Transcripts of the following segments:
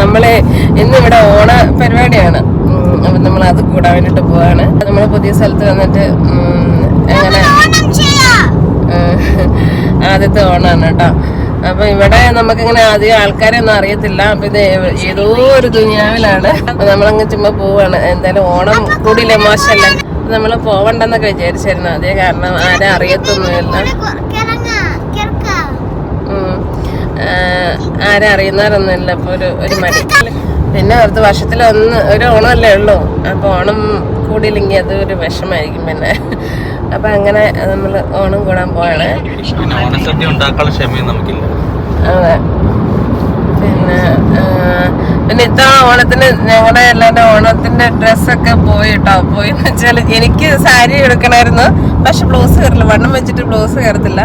നമ്മളെ ഇന്ന് ഇവിടെ ഓണ പരിപാടിയാണ്. അപ്പം നമ്മൾ അത് കൂടാൻ വേണ്ടിട്ട് പോവാണ് നമ്മൾ പുതിയ സ്ഥലത്ത് വന്നിട്ട് എങ്ങനെ? അങ്ങനെ ആദ്യത്തെ ഓണാണ് കേട്ടോ. അപ്പൊ ഇവിടെ നമുക്കിങ്ങനെ അധികം ആൾക്കാരെ ഒന്നും അറിയത്തില്ല. അപ്പൊ ഇത് ഏതോ ഒരു ദുനിയാവിലാണ്. അപ്പൊ നമ്മളങ്ങ് ചുമ്മാ പോവാണ്. എന്തായാലും ഓണം കൂടിയില്ലേ മോശമല്ല? നമ്മൾ പോവണ്ടെന്നൊക്കെ വിചാരിച്ചായിരുന്നു. അതേ കാരണം ആരെ അറിയത്തൊന്നുമില്ല. ആരെ അറിയുന്നവരൊന്നുമില്ല അപ്പൊ ഒരു ഒരു മടി. പിന്നെ അടുത്ത വർഷത്തിൽ ഒന്ന് ഒരു ഓണമല്ലേ ഉള്ളൂ. അപ്പൊ ഓണം കൂടിയില്ലെങ്കിൽ അത് ഒരു വിഷമായിരിക്കും പിന്നെ. അപ്പൊ അങ്ങനെ നമ്മൾ ഓണം കൂടാൻ പോവാണ്. പിന്നെ ഓണസദ്യ ഉണ്ടാക്കാനുള്ള ക്ഷമയും നമുക്കില്ല. അതെ. പിന്നെ പിന്നെ ഇത്തവണ ഓണത്തിന് ഞങ്ങളുടെ എല്ലാവരുടെ ഓണത്തിന്റെ ഡ്രസ്സൊക്കെ പോയി കേട്ടോ പോയി എന്ന് വെച്ചാൽ എനിക്ക് സാരി എടുക്കണമായിരുന്നു പക്ഷെ ബ്ലൗസ് കയറില്ല. വണ്ണം വെച്ചിട്ട് ബ്ലൗസ് കയറത്തില്ല.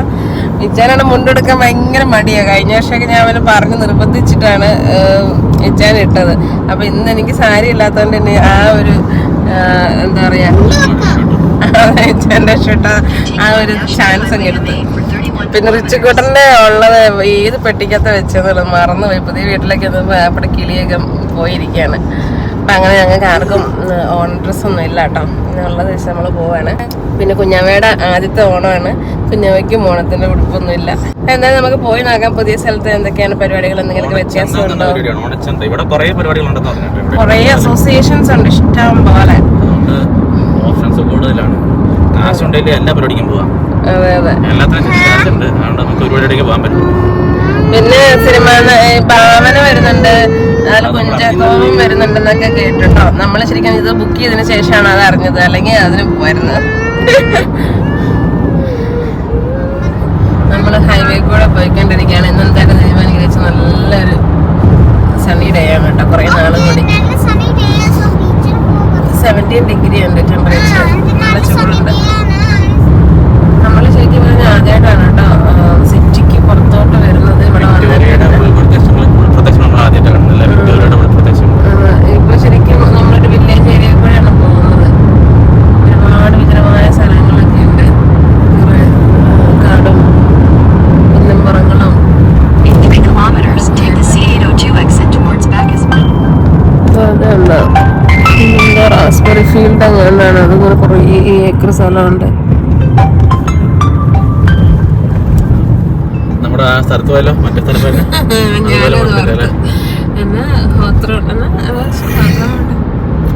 ഇച്ചാനാണ് മുണ്ടെടുക്കാൻ ഭയങ്കര മടിയാ. കഴിഞ്ഞ വർഷമൊക്കെ ഞാൻ അവന് പറഞ്ഞ് നിർബന്ധിച്ചിട്ടാണ് ഇച്ചാൻ ഇട്ടത്. അപ്പൊ ഇന്ന് എനിക്ക് സാരി ഇല്ലാത്തതുകൊണ്ട് തന്നെ ആ ഒരു എന്താ പറയാ ഇച്ചാന്റെ ഷർട്ട് ആ ഒരു ചാൻസ് അങ്ങ് എടുത്തു. പിന്നെ റിച്ചുക്കൂട്ടന്റെ ഉള്ളത് ഏത് പെട്ടിക്കകത്ത് വെച്ചെന്നുള്ളത് മറന്നുപോയി. പുതിയ വീട്ടിലേക്ക് അവിടെ കിളിയൊക്കെ പോയിരിക്കുകയാണ്. അപ്പൊ അങ്ങനെ ഞങ്ങൾക്ക് ആർക്കും ഓൺ ഡ്രസ് ഒന്നും ഇല്ല കേട്ടോ എന്നുള്ള ദിവസം നമ്മൾ പോവാണ്. പിന്നെ കുഞ്ഞമ്മയുടെ ആദ്യത്തെ ഓണമാണ്. കുഞ്ഞമ്മയ്ക്കും ഓണത്തിന്റെ ഉടുപ്പൊന്നും ഇല്ല. എന്തായാലും നമുക്ക് പോയി നോക്കാം. പുതിയ സ്ഥലത്ത് എന്തൊക്കെയാണ് പരിപാടികൾ എന്തെങ്കിലും വ്യത്യാസം ഓണച്ചന്ത ഉണ്ടോ? എന്ന പരിപാടിയാണ്. ഓണച്ചന്ത. ഇവിടെ കുറേ പരിപാടികളുണ്ടെന്ന് കുറേ അസോസിയേഷൻസ് ഉണ്ട്. ഇഷ്ടം പോലെ. ഓപ്ഷൻസ് കൂടുതലാണ്. കാശുണ്ടെങ്കിൽ എല്ലാ പരിപാടിക്കും പോവാം. അതെ അതെ. എല്ലാത്തിനും കാശുണ്ട് അതുകൊണ്ട് നമുക്ക് ഒരു പരിപാടിക്ക് പോകാൻ പറ്റും. പിന്നെ സിനിമ പാവന ഭാവന വരുന്നുണ്ട്. അതുപോലെ കുഞ്ചാക്കോവും വരുന്നുണ്ടെന്നൊക്കെ കേട്ടിട്ടോ. നമ്മൾ ശരിക്കും ഇത് ബുക്ക് ചെയ്തതിന് ശേഷമാണ് അത് അറിഞ്ഞത്. അല്ലെങ്കിൽ അതിന് പോയിരുന്നത് നമ്മൾ ഹൈവേ കൂടെ പോയിക്കൊണ്ടിരിക്കുകയാണ്. ഇന്ന് എന്തായാലും തീരുമാനിക്കുന്ന വെച്ചാൽ നല്ലൊരു സണ്ണി ഡേ ആണ് കേട്ടോ. കുറേ നാളും കൂടി. സെവന്റീൻ ഡിഗ്രി ഉണ്ട് ടെമ്പറേച്ചർ നല്ല ചൂടുണ്ട്. സ്ഥലത്ത് പോയാലോ മറ്റേ സ്ഥലം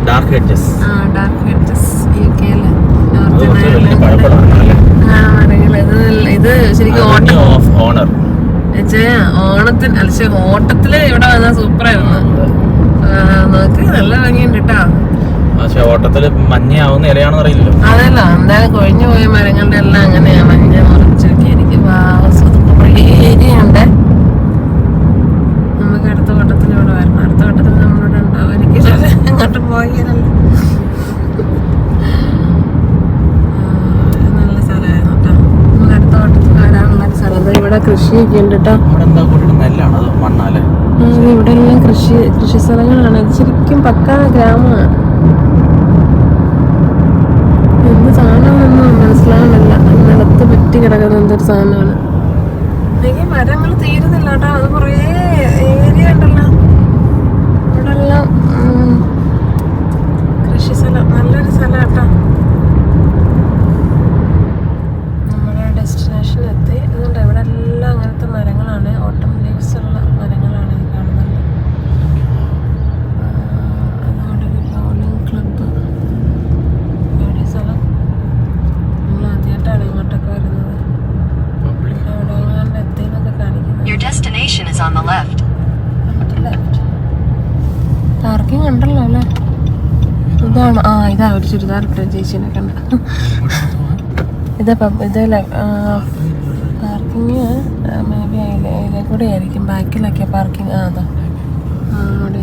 ഡാർക്ക് ഹെഡ്ജസ് ഡാർക്ക് ഹെഡ്ജസ് യു കെയിൽ ഇത് ശരിക്കും ഓണർ ഓണത്തിന് അല്ല ഓട്ടത്തിൽ ഇവിടെ വന്നാൽ സൂപ്പറായിരുന്നു. നോക്ക് നല്ല ഭംഗിയുണ്ട് കേട്ടോ പക്ഷെ ഓട്ടത്തിൽ മഞ്ഞയാവുന്ന ഇലയാണെന്ന് അറിയില്ലല്ലോ. അതല്ല എന്തായാലും കൊഴിഞ്ഞു പോയ മരങ്ങളുടെ എല്ലാം അങ്ങനെയാ മഞ്ഞ കുറേ ഏരിയ ഉണ്ട് നമുക്ക് അടുത്ത വട്ടത്തിലൂടെ വരണം. അടുത്ത വട്ടത്തിൽ നമ്മളിവിടെ ഉണ്ടാവുമായിരിക്കും അങ്ങോട്ട് പോയാലല്ലോ. നല്ല സ്ഥലമായിരുന്നു കേട്ടോ. നമുക്ക് അടുത്ത വട്ടത്തിൽ വരാനുള്ള സ്ഥലം. ഇവിടെ കൃഷിയൊക്കെ ഉണ്ട് കേട്ടോ. ഇവിടെ എല്ലാം കൃഷി കൃഷി സ്ഥലങ്ങളാണ്. ശരിക്കും പക്കാ ഗ്രാമമാണ്. എന്ത് സാധനമൊന്നും മനസ്സിലാവുന്നില്ല. നടത്ത് പറ്റി കിടക്കുന്ന എന്തൊരു സാധനമാണ്. എനിക്ക് മരങ്ങൾ ചേച്ചീനെ കണ്ട ഇതാ ഇതല്ല പാർക്കിങ് മേ ബി അതിലെ കൂടെ ആയിരിക്കും. ബാക്കിലൊക്കെ പാർക്കിങ് ആ അതാ. ആ വണ്ടി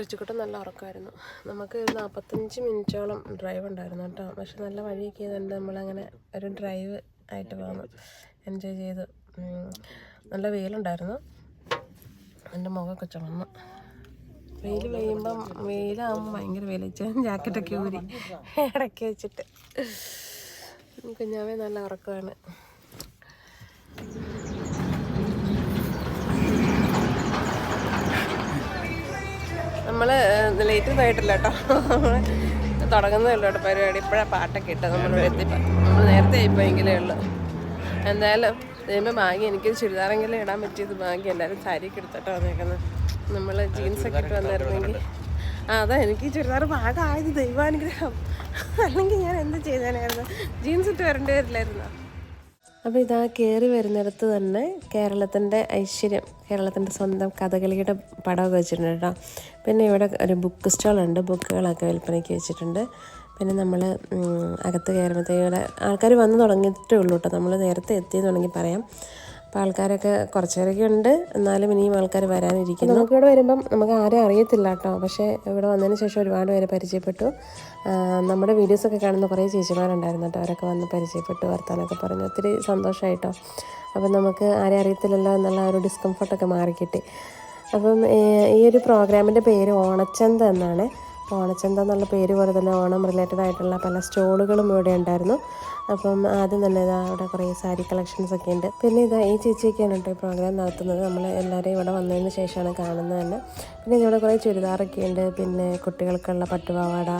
റിച്ചുക്കുട്ടൻ നല്ല ഉറക്കമായിരുന്നു. നമുക്ക് നാൽപ്പത്തഞ്ച് മിനിറ്റോളം ഡ്രൈവ് ഉണ്ടായിരുന്നു കേട്ടോ. പക്ഷെ നല്ല വഴിയൊക്കെ ആയതുകൊണ്ട് നമ്മളങ്ങനെ ഒരു ഡ്രൈവ് ആയിട്ട് പോകുന്നു എൻജോയ് ചെയ്ത്. നല്ല വെയിലുണ്ടായിരുന്നു. എന്റെ മുഖമൊക്കെ ചുമന്നു വെയിൽ പെയ്യുമ്പം വെയിലാകുമ്പോൾ ഭയങ്കര വെയില. ജാക്കറ്റൊക്കെ ഊരി ഇടയ്ക്ക് വെച്ചിട്ട്. കുഞ്ഞാവേ നല്ല ഉറക്കമാണ്. നമ്മൾ ലേറ്റ് ആയിട്ടില്ല കേട്ടോ. തുടങ്ങുന്നേ ഉള്ളൂ കേട്ടോ പരിപാടി. ഇപ്പോഴാണ് പാട്ടൊക്കെ ഇട്ടത്. നമ്മൾ എത്തി നമ്മൾ നേരത്തെ ആയിപ്പോയെങ്കിലേ ഉള്ളൂ. എന്തായാലും ദൈവം ഭാഗ്യം എനിക്ക് ചുരിദാറെങ്കിലും ഇടാൻ പറ്റിയത് ഭാഗ്യം എല്ലാവരും സാരിയൊക്കെ എടുത്തിട്ടോ വന്നേക്കുന്നത് നമ്മൾ ജീൻസൊക്കെ ഇട്ട് വന്നിരുന്നെങ്കിൽ. ആ അതാ എനിക്ക് ചുരിദാർ പാകമായത് ദൈവാനുഗ്രഹം. അല്ലെങ്കിൽ ഞാൻ എന്ത് ചെയ്തേനായിരുന്നു? ജീൻസ് ഇട്ട് വരേണ്ടി വരില്ലായിരുന്നു? അപ്പോൾ ഇതാ കയറി വരുന്നിടത്ത് തന്നെ കേരളത്തിന്റെ ഐശ്വര്യം കേരളത്തിന്റെ സ്വന്തം കഥകളിയുടെ പടമൊക്കെ വെച്ചിട്ടുണ്ട് കേട്ടോ. പിന്നെ ഇവിടെ ഒരു ബുക്ക് സ്റ്റോളുണ്ട് ബുക്കുകളൊക്കെ വിൽപ്പനയ്ക്ക് വെച്ചിട്ടുണ്ട്. പിന്നെ നമ്മൾ അകത്ത് കയറുമ്പോഴത്തേക്കും ആൾക്കാർ വന്ന് തുടങ്ങിയിട്ടേ ഉള്ളൂ കേട്ടോ നമ്മൾ നേരത്തെ എത്തിയെന്ന് വേണമെങ്കിൽ പറയാം. അപ്പോൾ ആൾക്കാരൊക്കെ കുറച്ച് പേരൊക്കെ ഉണ്ട്. എന്നാലും ഇനിയും ആൾക്കാർ വരാനിരിക്കുന്നു. നമുക്ക് ഇവിടെ വരുമ്പം നമുക്ക് ആരും അറിയത്തില്ല കേട്ടോ പക്ഷേ ഇവിടെ വന്നതിന് ശേഷം ഒരുപാട് പേരെ പരിചയപ്പെട്ടു. നമ്മുടെ വീഡിയോസൊക്കെ കാണുന്ന കുറേ ചേച്ചിമാരുണ്ടായിരുന്നു കേട്ടോ അവരൊക്കെ വന്ന് പരിചയപ്പെട്ടു വർത്താനൊക്കെ പറഞ്ഞു. ഒത്തിരി സന്തോഷമായിട്ടോ അപ്പം നമുക്ക് ആരെയും അറിയത്തില്ലല്ലോ എന്നുള്ള ഒരു ഡിസ്കംഫർട്ടൊക്കെ മാറിക്കിട്ടി. അപ്പം ഈ ഒരു പ്രോഗ്രാമിന്റെ പേര് ഓണച്ചന്ത എന്നാണ്. ഓണച്ചന്ത എന്നുള്ള പേര് പോലെ തന്നെ ഓണം റിലേറ്റഡ് ആയിട്ടുള്ള പല സ്റ്റോളുകളും ഇവിടെ ഉണ്ടായിരുന്നു. അപ്പം ആദ്യം തന്നെ ഇതാ അവിടെ കുറേ സാരി കളക്ഷൻസ് ഒക്കെ ഉണ്ട്. പിന്നെ ഇതാ ഈ ചേച്ചിയൊക്കെയാണ് കേട്ടോ ഈ പ്രോഗ്രാം നടത്തുന്നത്. നമ്മൾ എല്ലാവരെയും ഇവിടെ വന്നതിന് ശേഷമാണ് കാണുന്നത് തന്നെ. പിന്നെ ഇതിവിടെ കുറേ ചുരിദാറൊക്കെ ഉണ്ട്. പിന്നെ കുട്ടികൾക്കുള്ള പട്ടുപാവാട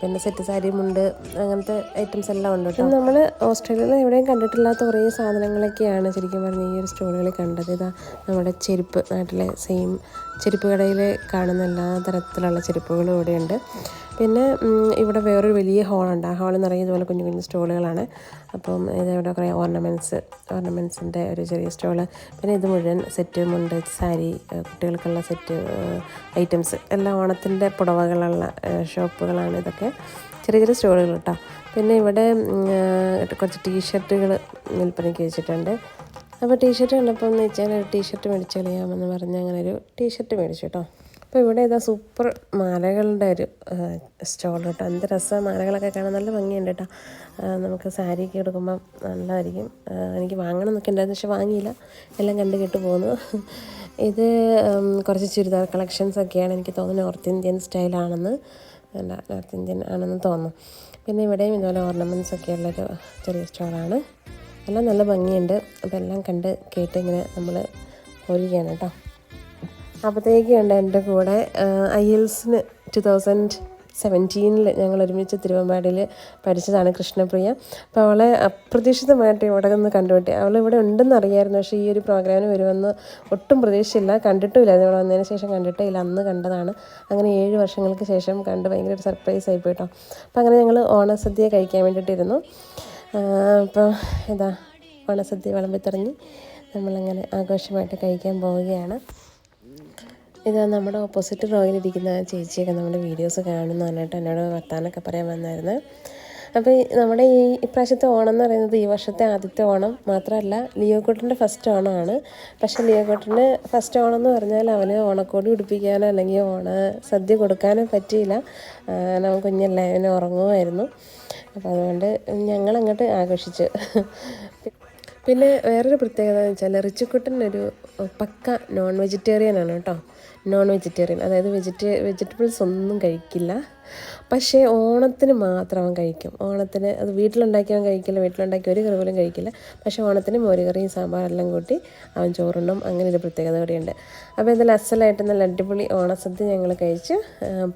പിന്നെ സെറ്റ് സാരി മുണ്ട് അങ്ങനത്തെ ഐറ്റംസ് എല്ലാം ഉണ്ട് കേട്ടോ നമ്മൾ ഓസ്ട്രേലിയയിൽ എവിടെയും കണ്ടിട്ടില്ലാത്ത കുറേ സാധനങ്ങളൊക്കെയാണ് ശരിക്കും പറഞ്ഞാൽ ഈ ഒരു സ്റ്റോറുകളിൽ കണ്ടത്. ഇതാ നമ്മുടെ ചെരുപ്പ് നാട്ടിലെ സെയിം ചെരുപ്പ് കടയിൽ കാണുന്ന എല്ലാ തരത്തിലുള്ള ചെരുപ്പുകളും ഇവിടെയുണ്ട്. പിന്നെ ഇവിടെ വേറൊരു വലിയ ഹാളുണ്ട്. ആ ഹാളിൽ നിറയെ ഇതുപോലെ കുഞ്ഞു കുഞ്ഞു സ്റ്റോളുകളാണ്. അപ്പം ഇത് ഇവിടെ കുറേ ഓർണമെന്റ്സ് ഓർണമെന്റ്സിന്റെ ഒരു ചെറിയ സ്റ്റോൾ. പിന്നെ ഇത് മുഴുവൻ സെറ്റ് മുണ്ട് സാരി കുട്ടികൾക്കുള്ള സെറ്റ് ഐറ്റംസ്. എല്ലാം ഓണത്തിന്റെ പുടവകളുള്ള ഷോപ്പുകളാണ് ഇതൊക്കെ. ചെറിയ ചെറിയ സ്റ്റോളുകൾ കേട്ടോ. പിന്നെ ഇവിടെ കുറച്ച് ടീഷർട്ടുകൾ വിൽപ്പനയ്ക്ക് വെച്ചിട്ടുണ്ട്. അപ്പോൾ ടീഷർട്ട് കണ്ടപ്പോൾ എന്ന് വെച്ചാൽ ഒരു ടീഷർട്ട് മേടിച്ച് കളയാമെന്ന് പറഞ്ഞ് അങ്ങനെ ഒരു ടീഷർട്ട് മേടിച്ചു കേട്ടോ. അപ്പോൾ ഇവിടെ ഇതാ സൂപ്പർ മാലകളുടെ ഒരു സ്റ്റോൾ കേട്ടോ. എന്ത് രസം മാലകളൊക്കെ കാണാൻ. നല്ല ഭംഗിയുണ്ട് കേട്ടോ. നമുക്ക് സാരിയൊക്കെ എടുക്കുമ്പം നല്ലതായിരിക്കും. എനിക്ക് വാങ്ങണം എന്നൊക്കെ ഉണ്ടായിരുന്നു പക്ഷെ വാങ്ങിയില്ല. എല്ലാം കണ്ട് കേട്ട് പോന്നു. ഇത് കുറച്ച് ചുരിദാർ കളക്ഷൻസ് ഒക്കെയാണ് എനിക്ക് തോന്നുന്നത്. നോർത്ത് ഇന്ത്യൻ സ്റ്റൈലാണെന്ന് അല്ല നോർത്ത് ഇന്ത്യൻ ആണെന്ന് തോന്നുന്നു. പിന്നെ ഇവിടെയും ഇതുപോലെ ഓർണമെന്റ്സ് ഒക്കെ ഉള്ളൊരു ചെറിയ സ്റ്റോളാണ് എല്ലാം നല്ല ഭംഗിയുണ്ട്. അപ്പോൾ എല്ലാം കണ്ട് കേട്ട് ഇങ്ങനെ നമ്മൾ പോരുകയാണ് കേട്ടോ. അപ്പോഴത്തേക്കുണ്ട് എന്റെ കൂടെ ഐ എൽസിന് ടു തൗസൻഡ് സെവന്റീനിൽ ഞങ്ങൾ ഒരുമിച്ച് തിരുവമ്പാടിയിൽ പഠിച്ചതാണ് കൃഷ്ണപ്രിയ. അപ്പോൾ അവളെ അപ്രതീക്ഷിതമായിട്ട് ഇവിടെ നിന്ന് കണ്ടുപിട്ടി അവൾ ഇവിടെ ഉണ്ടെന്ന് അറിയായിരുന്നു പക്ഷേ ഈ ഒരു പ്രോഗ്രാമിന് വരുമെന്ന് ഒട്ടും പ്രതീക്ഷിച്ചില്ല കണ്ടിട്ടുമില്ലായിരുന്നു. ഇവിടെ വന്നതിന് ശേഷം കണ്ടിട്ടേ ഇല്ല അന്ന് കണ്ടതാണ്. അങ്ങനെ ഏഴ് വർഷങ്ങൾക്ക് ശേഷം കണ്ട് ഭയങ്കര ഒരു സർപ്രൈസ് ആയി പോയിട്ടോ. അപ്പോൾ അങ്ങനെ ഞങ്ങൾ ഓണസദ്യ കഴിക്കാൻ വേണ്ടിയിട്ടിരുന്നു. അപ്പോൾ ഇതാ ഓണസദ്യ വിളമ്പിത്തിറങ്ങി നമ്മളങ്ങനെ ആഘോഷമായിട്ട് കഴിക്കാൻ പോവുകയാണ്. ഇത് നമ്മുടെ ഓപ്പോസിറ്റ് റോയിലിരിക്കുന്ന ചേച്ചിയൊക്കെ നമ്മുടെ വീഡിയോസ് കാണുന്ന പറഞ്ഞിട്ട് എന്നോട് വർത്താനൊക്കെ പറയാൻ വന്നായിരുന്നു. അപ്പോൾ നമ്മുടെ ഈ ഇപ്രാവശ്യത്തെ ഓണം എന്ന് പറയുന്നത് ഈ വർഷത്തെ ആദ്യത്തെ ഓണം മാത്രമല്ല ലിയോക്കുട്ടന്റെ ഫസ്റ്റ് ഓണമാണ്. പക്ഷേ ലിയോക്കുട്ടന് ഫസ്റ്റ് ഓണം എന്ന് പറഞ്ഞാൽ അവന് ഓണക്കോടി ഉടുപ്പിക്കാനോ അല്ലെങ്കിൽ ഓണ സദ്യ കൊടുക്കാനോ പറ്റിയില്ല. അവൻ കുഞ്ഞല്ലേ അവന് ഉറങ്ങുമായിരുന്നു. അപ്പോൾ അതുകൊണ്ട് ഞങ്ങൾ അങ്ങോട്ട് ആഘോഷിച്ചു. പിന്നെ വേറൊരു പ്രത്യേകത എന്ന് വെച്ചാൽ റിച്ചുക്കുട്ടൻ ഒരു പക്ക നോൺ വെജിറ്റേറിയൻ ആണ് കേട്ടോ. നോൺ വെജിറ്റേറിയൻ അതായത് വെജിറ്റേ വെജിറ്റബിൾസ് ഒന്നും കഴിക്കില്ല. പക്ഷേ ഓണത്തിന് മാത്രം അവൻ കഴിക്കും. ഓണത്തിന് അത് വീട്ടിലുണ്ടാക്കിയവൻ കഴിക്കില്ല വീട്ടിലുണ്ടാക്കി ഒരു കറി പോലും കഴിക്കില്ല. പക്ഷേ ഓണത്തിന് മോരുകറിയും സാമ്പാറെല്ലാം കൂട്ടി അവൻ ചോറുണ്ടും അങ്ങനെ ഒരു പ്രത്യേകത കൂടിയുണ്ട് അപ്പോൾ എന്തായാലും അസലായിട്ട് നല്ല അടിപൊളി ഓണസദ്യ ഞങ്ങൾ കഴിച്ച്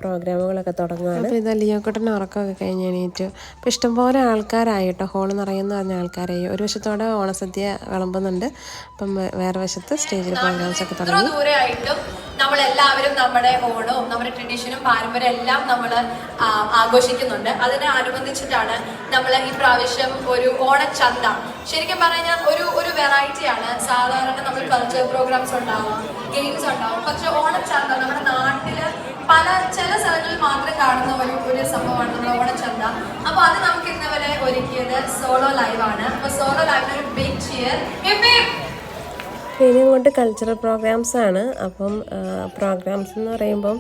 പ്രോഗ്രാമുകളൊക്കെ തുടങ്ങുകയാണ് അപ്പോൾ ഇതാ ലിയോക്കോട്ടന്റെ ഉറക്കമൊക്കെ കഴിഞ്ഞ് എണീറ്റു. അപ്പോൾ ഇഷ്ടംപോലെ ആൾക്കാരായി കേട്ടോ ഹോൾ നിറയുന്ന പറഞ്ഞ ആൾക്കാരായി ഒരു വശത്തോടെ ഓണസദ്യ വിളമ്പുന്നുണ്ട്. അപ്പം വേറെ വശത്ത് സ്റ്റേജിൽ പ്രോഗ്രാംസ് ഒക്കെ തുടങ്ങി ആയിട്ടും നമ്മളെല്ലാവരും നമ്മുടെ ഓണവും നമ്മുടെ ട്രഡീഷനും പാരമ്പര്യം എല്ലാം നമ്മൾ ആഘോഷിക്കുന്നുണ്ട്. അതിനനുബന്ധിച്ചിട്ടാണ് നമ്മൾ ഈ പ്രാവശ്യം ഒരു ഓണച്ചന്ത. ശരിക്കും പറഞ്ഞാൽ ഒരു ഒരു വെറൈറ്റിയാണ് സാധാരണ നമ്മൾ കൾച്ചർ പ്രോഗ്രാംസ് ഉണ്ടാവും ഗെയിംസ് ഉണ്ടാവും. പക്ഷെ ഓണച്ചന്ത നമ്മുടെ നാട്ടിൽ പല ചില സ്ഥലങ്ങളിൽ മാത്രം കാണുന്ന ഒരു ഒരു സംഭവമാണ് നമ്മുടെ ഓണച്ചന്ത. അപ്പോൾ അത് നമുക്ക് ഇന്നവരെ ഒരുക്കിയത് സോളോ ലൈവാണ് അപ്പോൾ സോളോ ലൈവിന് ഒരു ബിഗ് ചിയർ ഇനി കൊണ്ട് കൾച്ചറൽ പ്രോഗ്രാംസ് ആണ്. അപ്പം പ്രോഗ്രാംസ് എന്ന് പറയുമ്പം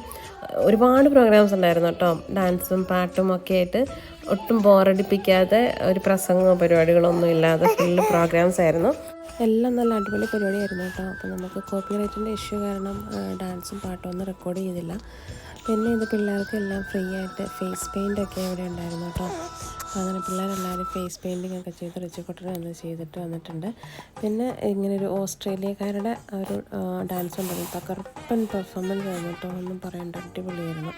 ഒരുപാട് പ്രോഗ്രാംസ് ഉണ്ടായിരുന്നു കേട്ടോ. ഡാൻസും പാട്ടും ഒക്കെ ആയിട്ട് ഒട്ടും ബോറടിപ്പിക്കാതെ ഒരു പ്രസംഗമോ പരിപാടികളോ ഒന്നും ഇല്ലാതെ ഫുള്ള് പ്രോഗ്രാംസ് ആയിരുന്നു. എല്ലാം നല്ല അടിപൊളി പരിപാടിയായിരുന്നു കേട്ടോ. അപ്പോൾ നമുക്ക് കോപ്പി റൈറ്റിന്റെ ഇഷ്യൂ കാരണം ഡാൻസും പാട്ടും ഒന്നും റെക്കോർഡ് ചെയ്തില്ല. പിന്നെ ഇത് പിള്ളേർക്ക് എല്ലാം ഫ്രീ ആയിട്ട് ഫേസ് പെയിന്റ് ഒക്കെ ഇവിടെ ഉണ്ടായിരുന്നു കേട്ടോ. അങ്ങനെ പിള്ളേരെല്ലാവരും ഫേസ് പെയിന്റിങ് ഒക്കെ ചെയ്ത് റിച്ചുകൊട്ടനെ ഒന്ന് ചെയ്തിട്ട് വന്നിട്ടുണ്ട്. പിന്നെ ഇങ്ങനെ ഒരു ഓസ്ട്രേലിയക്കാരുടെ ഒരു ഡാൻസ് ഉണ്ടായിരുന്നു തകർപ്പൻ പെർഫോമൻസ് ആയിരുന്നു കേട്ടോ. ഒന്നും പറയണ്ട അടിപൊളിയായിരുന്നു.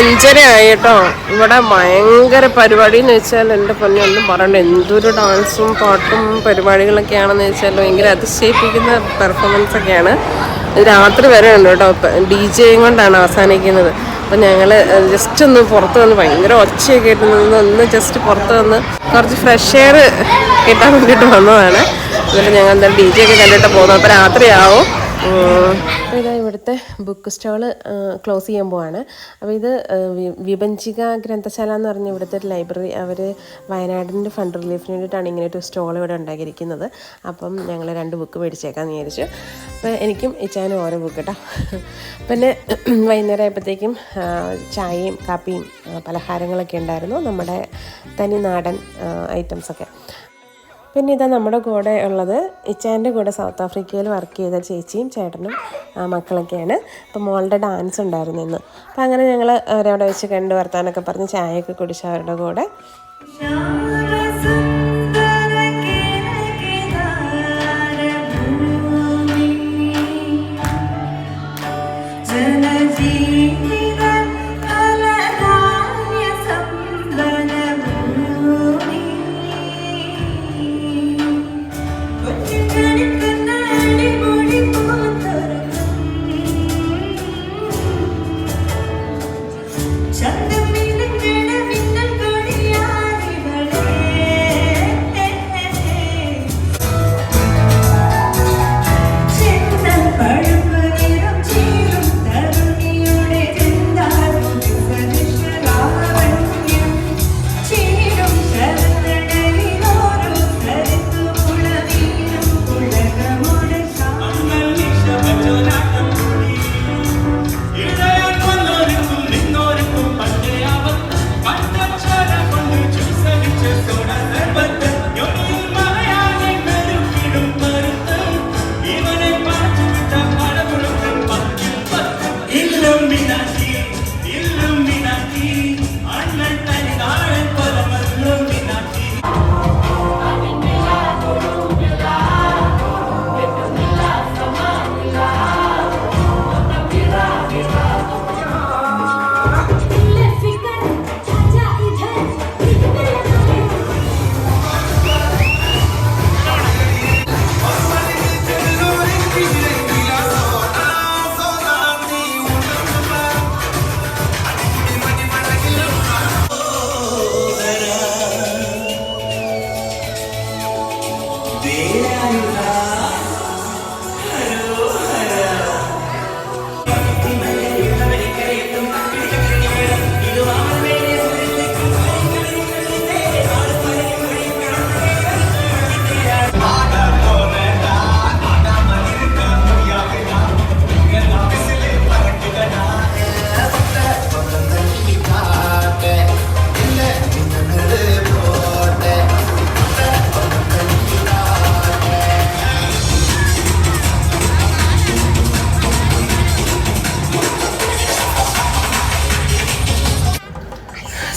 അഞ്ചര ആയിട്ടോ ഇവിടെ ഭയങ്കര പരിപാടി എന്ന് വെച്ചാൽ എന്റെ പൊന്നെ ഒന്നും പറയണ്ട. എന്തൊരു ഡാൻസും പാട്ടും പരിപാടികളൊക്കെയാണെന്ന് വെച്ചാൽ ഭയങ്കര അതിശയിപ്പിക്കുന്ന പെർഫോമൻസ് ഒക്കെയാണ് രാത്രി വരെ ഉണ്ട് കേട്ടോ. ഡി ജെയും കൊണ്ടാണ് അവസാനിക്കുന്നത്. അപ്പം ഞങ്ങൾ ജസ്റ്റ് ഒന്ന് പുറത്ത് വന്ന് ഭയങ്കര ഒച്ചയൊക്കെ ആയിട്ട് ഒന്ന് ജസ്റ്റ് പുറത്ത് വന്ന് കുറച്ച് ഫ്രഷ് എയർ കിട്ടാൻ വേണ്ടിയിട്ട് വന്നതാണ്. എന്നിട്ട് ഞങ്ങൾ എന്തായാലും ഡി ജെ ഒക്കെ കണ്ടിട്ട് പോകുന്നു. അപ്പോൾ രാത്രിയാവും. ഇവിടുത്തെ ബുക്ക് സ്റ്റോൾ ക്ലോസ് ചെയ്യാൻ പോവാണ്. അപ്പോൾ ഇത് ആ, വി- വിഭജിക ഗ്രന്ഥശാല എന്ന് പറഞ്ഞ ഇവിടുത്തെ ഒരു ലൈബ്രറി അവർ വയനാടിന്റെ ഫണ്ട് റിലീഫിന് വേണ്ടിയിട്ടാണ് ഇങ്ങനെ ഒരു സ്റ്റോൾ ഇവിടെ ഉണ്ടാക്കിയിരിക്കുന്നത്. അപ്പം ഞങ്ങൾ രണ്ട് ബുക്ക് മേടിച്ചേക്കാന്ന് വിചാരിച്ചു. അപ്പോൾ എനിക്കും ഇച്ചാനും ഓരോ ബുക്ക് കേട്ടോ പിന്നെ വൈകുന്നേരം ആയപ്പോഴത്തേക്കും ചായയും കാപ്പിയും പലഹാരങ്ങളൊക്കെ ഉണ്ടായിരുന്നു. നമ്മുടെ തനി നാടൻ ഐറ്റംസൊക്കെ പിന്നെ ഇതാ നമ്മുടെ കൂടെ ഉള്ളത് ഇച്ചാന്റെ കൂടെ സൗത്ത് ആഫ്രിക്കയിൽ വർക്ക് ചെയ്ത ചേച്ചിയും ചേട്ടനും മക്കളൊക്കെയാണ്. അപ്പോൾ മോളുടെ ഡാൻസ് ഉണ്ടായിരുന്നു ഇന്ന്. അപ്പോൾ അങ്ങനെ ഞങ്ങൾ അവരവിടെ വെച്ച് കണ്ട് വർത്താനൊക്കെ പറഞ്ഞ് ചായയൊക്കെ കുടിച്ച് അവരുടെ കൂടെ.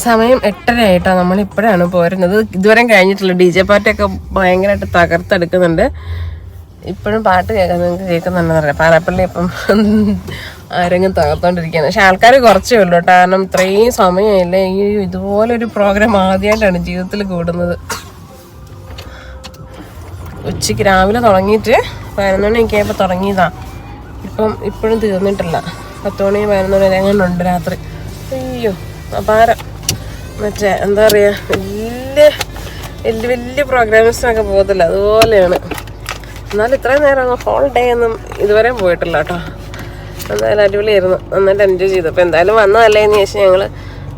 സമയം എട്ടര ആയിട്ടോ നമ്മൾ ഇപ്പോഴാണ് പോരുന്നത്. ഇതുവരെ കഴിഞ്ഞിട്ടുള്ള ഡി ജെ പാർട്ടിയൊക്കെ ഭയങ്കരമായിട്ട് തകർത്തെടുക്കുന്നുണ്ട്. ഇപ്പോഴും പാട്ട് കേൾക്കാൻ നിങ്ങൾക്ക് കേൾക്കുന്നുണ്ടെന്ന് അറിയാം. പാലപ്പള്ളി ഇപ്പം ആരെങ്കിലും തകർത്തോണ്ടിരിക്കുകയാണ്. പക്ഷെ ആൾക്കാർ കുറച്ചേ ഉള്ളൂ കേട്ടോ. കാരണം ഇത്രയും സമയമില്ല. ഈ ഇതുപോലൊരു പ്രോഗ്രാം ആദ്യമായിട്ടാണ് ജീവിതത്തിൽ കൂടുന്നത്. ഉച്ചയ്ക്ക് രാവിലെ തുടങ്ങിയിട്ട് പതിനൊന്ന് മണിയൊക്കെ ആയപ്പോൾ തുടങ്ങിയതാ. ഇപ്പം ഇപ്പോഴും തീർന്നിട്ടില്ല. പത്ത് മണി പതിനൊന്ന് മണി ഉണ്ട് രാത്രി. അയ്യോ അപാരം. മറ്റേ എന്താ പറയുക വലിയ വലിയ വലിയ പ്രോഗ്രാംസിനൊക്കെ പോകത്തില്ല. അതുപോലെയാണ്. എന്നാലും ഇത്രയും നേരം ഹോൾ ഡേ ഒന്നും ഇതുവരെ പോയിട്ടില്ല കേട്ടോ. എന്തായാലും അടിപൊളിയായിരുന്നു. നന്നായിട്ട് എൻജോയ് ചെയ്തു. അപ്പോൾ എന്തായാലും വന്നതല്ലേ എന്ന് ചോദിച്ചാൽ ഞങ്ങൾ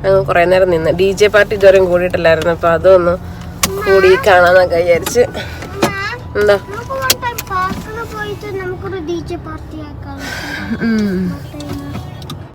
അങ്ങ് കുറേ നേരം നിന്ന്. ഡി ജെ പാർട്ടി ഇതുവരെയും കൂടിയിട്ടില്ലായിരുന്നു. അപ്പോൾ അതൊന്ന് കൂടി കാണാമെന്നൊക്കെ വിചാരിച്ച്. എന്താ?